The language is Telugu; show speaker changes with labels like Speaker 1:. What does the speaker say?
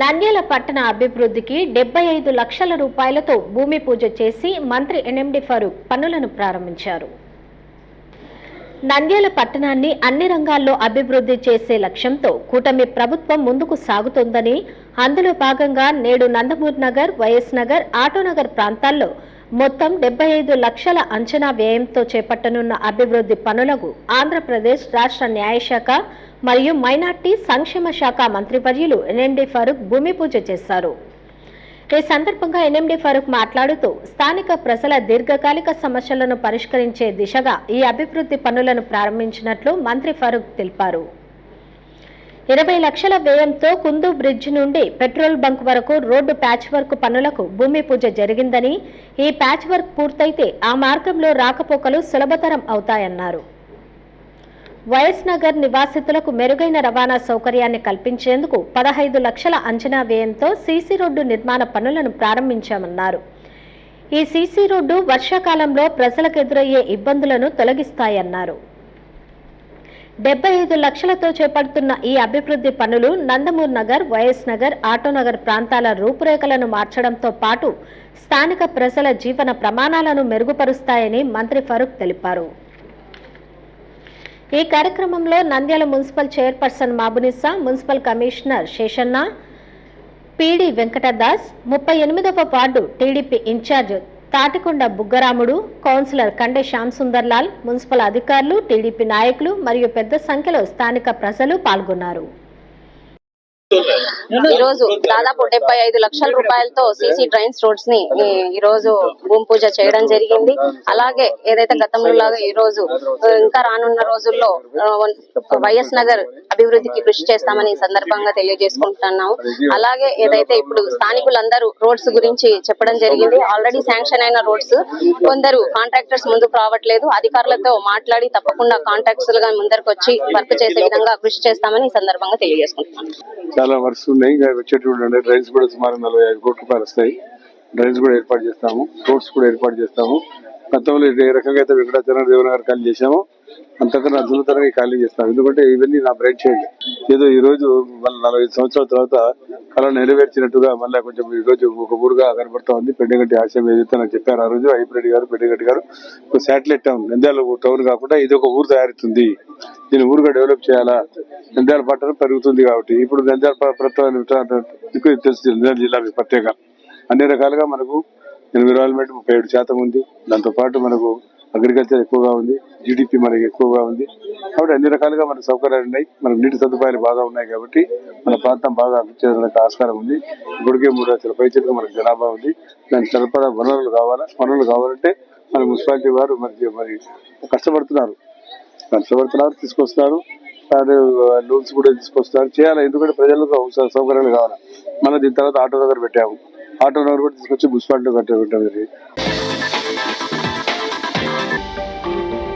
Speaker 1: నంద్యాల పట్టణ అభివృద్ధికి డెబ్బై ఐదు లక్షల రూపాయలతో భూమి పూజ చేసి మంత్రి ఎన్ఎండి ఫరూక్ పనులను ప్రారంభించారు. నంద్యాల పట్టణాన్ని అన్ని రంగాల్లో అభివృద్ధి చేసే లక్ష్యంతో కూటమి ప్రభుత్వం ముందుకు సాగుతోందని అందులో భాగంగా నేడు నందమూర్ నగర్ వైఎస్ నగర్ ఆటోనగర్ ప్రాంతాల్లో మొత్తం డెబ్బై ఐదు లక్షల అంచనా వ్యయంతో చేపట్టనున్న అభివృద్ధి పనులకు ఆంధ్రప్రదేశ్ రాష్ట్ర న్యాయశాఖ మరియు మైనార్టీ సంక్షేమ శాఖ మంత్రివర్యులు ఎన్ఎండి ఫరూక్ భూమి పూజ చేశారు. ఈ సందర్భంగా ఎన్ఎండి ఫరూక్ మాట్లాడుతూ స్థానిక ప్రజల దీర్ఘకాలిక సమస్యలను పరిష్కరించే దిశగా ఈ అభివృద్ధి పనులను ప్రారంభించినట్లు మంత్రి ఫరూక్ తెలిపారు. ఇరవై లక్షల వ్యయంతో కుందు బ్రిడ్జ్ నుండి పెట్రోల్ బంక్ వరకు రోడ్డు ప్యాచ్ వర్క్ పనులకు భూమి పూజ జరిగిందని ఈ ప్యాచ్ వర్క్ పూర్తయితే ఆ మార్గంలో రాకపోకలు సులభతరం అవుతాయన్నారు. వైఎస్ నగర్ నివాసితులకు మెరుగైన రవాణా సౌకర్యాన్ని కల్పించేందుకు పదహైదు లక్షల అంచనా వ్యయంతో సీసీ రోడ్డు నిర్మాణ పనులను ప్రారంభించామన్నారు. ఈ సీసీ రోడ్డు వర్షాకాలంలో ప్రజలకు ఎదురయ్యే ఇబ్బందులను తొలగిస్తాయన్నారు. డెబ్బై ఐదు లక్షలతో చేపడుతున్న ఈ అభివృద్ధి పనులు నందమూర్ నగర్ వైఎస్ నగర్ ఆటోనగర్ ప్రాంతాల రూపురేఖలను మార్చడంతో పాటు స్థానిక ప్రజల జీవన ప్రమాణాలను మెరుగుపరుస్తాయని మంత్రి ఫరూక్ తెలిపారు. ఈ కార్యక్రమంలో Nandyal municipal chairperson Mabunisa municipal commissioner Seshanna PD Venkatadas ముప్పై ఎనిమిదవ ward TDP incharge Tatikonda Buggaramudu councillor Kande Shyam Sundarlal municipal అధికారులు టీడీపీ నాయకులు మరియు పెద్ద సంఖ్యలో స్థానిక ప్రజలు పాల్గొన్నారు.
Speaker 2: ఈ రోజు దాదాపు డెబ్బై ఐదు లక్షల రూపాయలతో సీసీ డ్రైన్స్ రోడ్స్ని ఈ రోజు భూమి పూజ చేయడం జరిగింది. అలాగే ఏదైతే గతంలో లాగా ఈ రోజు ఇంకా రానున్న రోజుల్లో వైఎస్ నగర్ అభివృద్ధికి కృషి చేస్తామని సందర్భంగా తెలియజేసుకుంటున్నాము. అలాగే ఏదైతే ఇప్పుడు స్థానికులందరూ రోడ్స్ గురించి చెప్పడం జరిగింది. ఆల్రెడీ శాంక్షన్ అయిన రోడ్స్ కొందరు కాంట్రాక్టర్స్ ముందుకు రావట్లేదు. అధికారులతో మాట్లాడి తప్పకుండా కాంట్రాక్టర్స్గా ముందరకు వచ్చి వర్క్ చేసే విధంగా కృషి చేస్తామని సందర్భంగా తెలియజేసుకుంటున్నాను
Speaker 3: చాలా వర్క్స్ ఉన్నాయి. ఇంకా వచ్చేటువంటి డ్రైన్స్ కూడా సుమారు నలభై ఐదు కోట్ల రూపాయలు వస్తాయి. డ్రైన్స్ కూడా ఏర్పాటు చేస్తాము. రోడ్స్ కూడా ఏర్పాటు చేస్తాము. గతంలో ఏ రకంగా అయితే వెంకటాచరణ దేవన ఖాళీ చేశామో. అంతకన్నా అద్భుతంగా ఖాళీ చేస్తాం ఎందుకంటే ఇవన్నీ నా బ్రైట్ చేయండి ఏదో ఈ రోజు నలభై ఐదు సంవత్సరాల తర్వాత అలా నెరవేర్చినట్టుగా మళ్ళీ కొంచెం ఈ రోజు ఒక ఊరుగా కనబడతా ఉంది. పెండగట్టి ఆశయం ఏదైతే నాకు చెప్పారు ఆ రోజు హైబ్రిడ్ గారు పెండగట్టి గారు ఒక శాటిలైట్ టౌన్ నంద్యాల టౌన్ కాకుండా ఇది ఒక ఊరు తయారుతుంది దీన్ని ఊరుగా డెవలప్ చేయాలా? నంద్యాల పట్టణం పెరుగుతుంది కాబట్టి. ఇప్పుడు నంద్యాల ప్రభుత్వం తెలుసు నంద్యాల జిల్లా ప్రత్యేక. అన్ని రకాలుగా మనకు ఎన్విరాన్మెంట్ ముప్పై ఏడు శాతం ఉంది. దాంతో పాటు మనకు అగ్రికల్చర్ ఎక్కువగా ఉంది జీడిపి మనకి ఎక్కువగా ఉంది. కాబట్టి అన్ని రకాలుగా మన సౌకర్యాలు ఉన్నాయి. మనకు నీటి సదుపాయాలు బాగా ఉన్నాయి కాబట్టి మన ప్రాంతం బాగా అభివృద్ధి చేయడానికి ఆస్కారం ఉంది. ఇప్పటికే మూడు లక్షల పైచలకు మనకు జనాభా ఉంది. దానికి సరిపడా వనరులు కావాలా? వనరులు కావాలంటే మన మున్సిపాలిటీ వారు మరి మరి కష్టపడుతున్నారు. కష్టపడుతున్నారు తీసుకొస్తున్నారు. లోన్స్ కూడా తీసుకొస్తున్నారు. చేయాలి ఎందుకంటే ప్రజలకు సౌకర్యాలు కావాలి? మనం దీని తర్వాత ఆటో నగర్ పెట్టాము. ఆటో నగర్ కూడా తీసుకొచ్చి మున్సిపాలిటీ కట్ట పెట్టాము